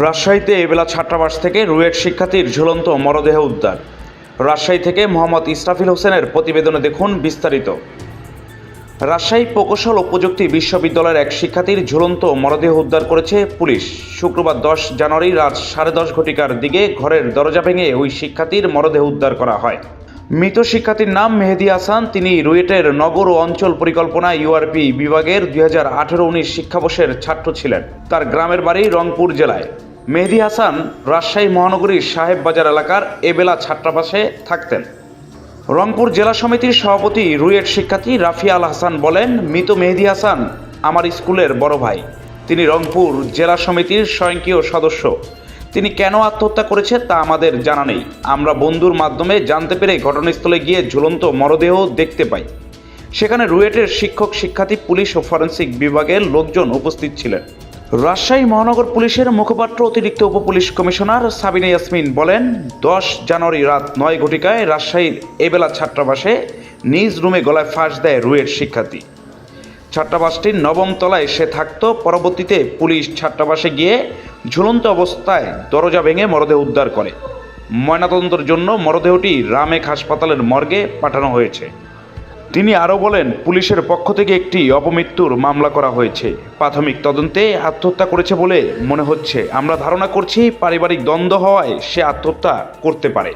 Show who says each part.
Speaker 1: রাজশাহীতে এবেলা ছাত্রাবাস থেকে রুয়েট শিক্ষার্থীর ঝুলন্ত মরদেহ উদ্ধার। রাজশাহী থেকে মোহাম্মদ ইসরাফিল হোসেনের প্রতিবেদনে দেখুন বিস্তারিত। রাজশাহী প্রকৌশল ও প্রযুক্তি বিশ্ববিদ্যালয়ের এক শিক্ষার্থীর ঝুলন্ত মরদেহ উদ্ধার করেছে পুলিশ। শুক্রবার দশ জানুয়ারি রাত সাড়ে দশ ঘটিকার দিকে ঘরের দরজা ভেঙে ওই শিক্ষার্থীর মরদেহ উদ্ধার করা হয়। মৃত শিক্ষার্থীর নাম মেহেদি হাসান। তিনি রুয়েটের নগর ও অঞ্চল পরিকল্পনা ইউআরপি বিভাগের দুই হাজার আঠেরো উনিশ শিক্ষাবর্ষের ছাত্র ছিলেন। তার গ্রামের বাড়ি রংপুর জেলায়। মেহেদি হাসান রাজশাহী মহানগরীর সাহেব বাজার এলাকার এবেলা ছাত্রাবাসে থাকতেন। রংপুর জেলা সমিতির সভাপতি রুয়েট শিক্ষার্থী রাফিয়া আল হাসান বলেন, মৃত মেহেদি হাসান আমার স্কুলের বড় ভাই। তিনি রংপুর জেলা সমিতির স্বয়ংক্রিয় সদস্য। তিনি কেন আত্মহত্যা করেছে তা আমাদের জানা নেই। আমরা বন্ধুর মাধ্যমে জানতে পেরে ঘটনাস্থলে গিয়ে ঝুলন্ত মরদেহ দেখতে পাই। সেখানে রুয়েটের শিক্ষক, শিক্ষার্থী, পুলিশ ও ফরেন্সিক বিভাগের লোকজন উপস্থিত ছিলেন। রাজশাহী মহানগর পুলিশের মুখপাত্র অতিরিক্ত উপপুলিশ কমিশনার সাবিনা ইয়াসমিন বলেন, দশ জানুয়ারি রাত নয় ঘটিকায় রাজশাহীর এবেলা ছাত্রাবাসে নিজ রুমে গলায় ফাঁস দেয় রুয়েট শিক্ষার্থী। ছাত্রাবাসটির নবম তলায় সে থাকতো। পরবর্তীতে পুলিশ ছাত্রাবাসে গিয়ে ঝুলন্ত অবস্থায় দরজা ভেঙে মরদেহ উদ্ধার করে। ময়নাতদন্তের জন্য মরদেহটি রামেক হাসপাতালের মর্গে পাঠানো হয়েছে। তিনি আরও বলেন, পুলিশের পক্ষ থেকে একটি অপমৃত্যুর মামলা করা হয়েছে। প্রাথমিক তদন্তে আত্মহত্যা করেছে বলে মনে হচ্ছে। আমরা ধারণা করছি, পারিবারিক দ্বন্দ্ব হওয়ায় সে আত্মহত্যা করতে পারে।